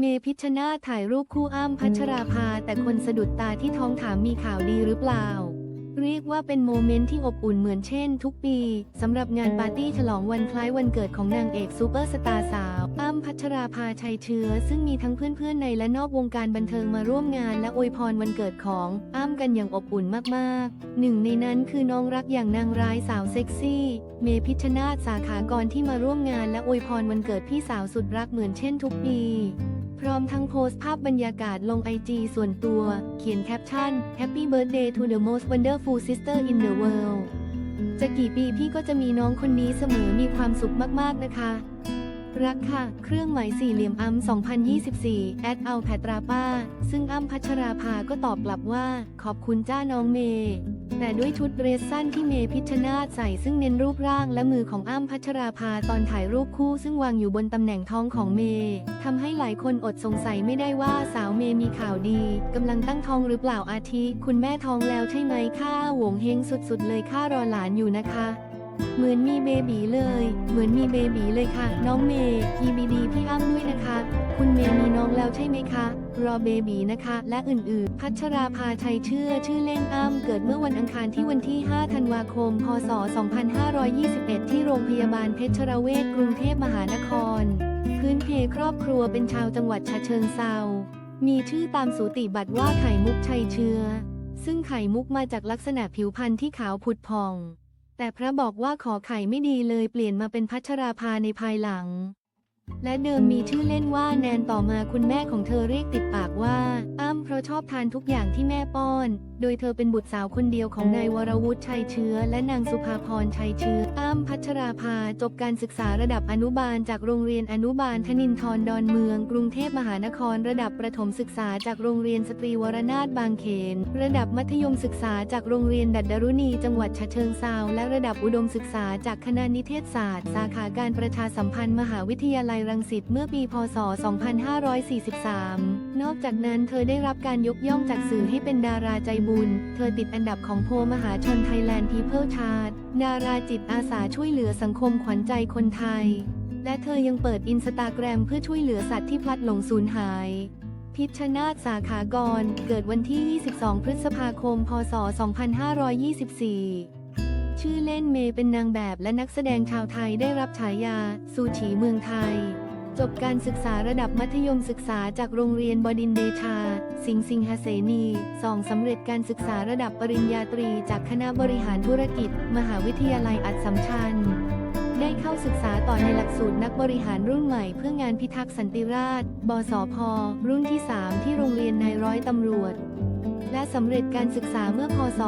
เมพิชนาถ่ายรูปคู่อ้ำพัชราภา แต่คนสะดุดตาที่ท้องถามมีข่าวดีหรือเปล่า เรียกว่าเป็นโมเมนต์ที่อบอุ่นเหมือนเช่นทุกปีสำหรับงานปาร์ตี้ฉลองวันคล้ายวันเกิดของนางเอกซูเปอร์สตาร์สาว อ้ำพัชราภาชัยเชื้อ ซึ่งมีทั้งเพื่อนๆในและนอกวงการบันเทิงมาร่วมงานและอวยพรวันเกิดของอ้ำกันอย่างอบอุ่นมากๆ หนึ่งในนั้นคือน้องรักอย่างนางร้ายสาวเซ็กซี่ เมพิชนาสาขากรที่มาร่วมงานและอวยพรวันเกิดพี่สาวสุดรักเหมือนเช่นทุกปี พร้อมทั้งโพสต์ภาพบรรยากาศลงไอจีส่วนตัว เขียนแคปชั่น Happy Birthday to the most wonderful sister in the world จะกี่ปีพี่ก็จะมีน้องคนนี้เสมอมีความสุขมาก ๆ นะคะ รักค่ะ เครื่องหมายสี่เหลี่ยมอัม2024 แอดเอาแพตราป้า ซึ่งอ้ำพัชราภาก็ตอบกลับว่า ขอบคุณจ้าน้องเมย์ แต่ด้วยชุดเดรสสั้นที่เมพิชนาธใส่ซึ่งเน้นรูปร่างและมือของอ้ำพัชราภาตอนถ่ายรูปคู่ซึ่งวางอยู่บนตำแหน่งท้องของเมทำให้หลายคนอดสงสัยไม่ได้ว่าสาวเมมีข่าวดีกำลังตั้งท้องหรือเปล่าอาทิ คุณแม่ท้องแล้วใช่ไหมค่าหวงเฮงสุดๆ เลยค่ารอหลานอยู่นะคะ เหมือนมีเบบีเลย เหมือนมีเบบีเลยค่ะ น้องเมย์ EBD พี่อ้ำด้วยนะคะ คุณเมย์มีน้องแล้วใช่ไหมคะ รอเบบีนะคะ และอื่นๆ พัชราภาชัยเชื่อ ชื่อเล่นอ้ำเกิดเมื่อวันอังคารที่วันที่ 5 ธันวาคม พศ 2521 ที่โรงพยาบาลเพชรเวชกรุงเทพมหานคร พื้นเพครอบครัวเป็นชาวจังหวัดฉะเชิงเซามีชื่อตามสูติบัตรว่าไข่มุกชัยเชื้อ ซึ่งไข่มุกมาจากลักษณะผิวพรรณที่ขาวผุดผ่อง แต่พระบอกว่าขอไข่ไม่ดีเลยเปลี่ยนมาเป็นพัชราภาในภายหลัง และเดิมมีชื่อเล่นว่าแนนต่อมาคุณแม่ของเธอเรียกติดปากว่า อ้ำเพราะชอบทานทุกอย่างที่แม่ป้อน โดยเธอเป็นบุตรสาวคนเดียวของนายวรวุฒิชัยเชื้อ และนางสุภาพรชัยเชื้อ อ้ำพัชราภาจบการศึกษาระดับอนุบาล จากโรงเรียนอนุบาลธนินทรดอนเมือง กรุงเทพมหานคร ระดับประถมศึกษาจากโรงเรียนสตรีวรนาถบางเขน ระดับมัธยมศึกษาจากโรงเรียนดัดดารุณี จังหวัดฉะเชิงเซาและระดับอุดมศึกษาจากคณะนิเทศศาสตร์ สาขาการประชาสัมพันธ์มหาวิทยาลัยรังสิตเมื่อปีพศ 2543 นอกจากนั้นเธอได้รับการยกย่องจากสื่อให้เป็นดาราใจบุญ เธอติดอันดับของโพลมหาชนไทยแลนด์ People Chart ดาราจิตอาสาช่วยเหลือสังคมขวัญใจคนไทย และเธอยังเปิดอินสตาแกรมเพื่อช่วยเหลือสัตว์ที่พลัดหลงสูญหายพิชชนาธสาขากร เกิดวันที่ 22 พฤษภาคม พศ 2524 ชื่อเล่นเมย์เป็นนางแบบและนักแสดงชาวไทยได้รับฉายาสูฉีเมืองไทย จบการศึกษาระดับมัธยมศึกษาจากโรงเรียนบดินเดชา สิงห์สิงหเสนีสองสำเร็จการศึกษาระดับปริญญาตรีจากคณะบริหารธุรกิจ มหาวิทยาลัยอัดสัมชัญได้เข้าศึกษาต่อในหลักสูตรนักบริหารรุ่นใหม่เพื่องานพิทักษ์สันติราษฎร์บสพ รุ่นที่ 3 ที่โรงเรียนนายร้อยตำรวจ และสำเร็จการศึกษาเมื่อพศ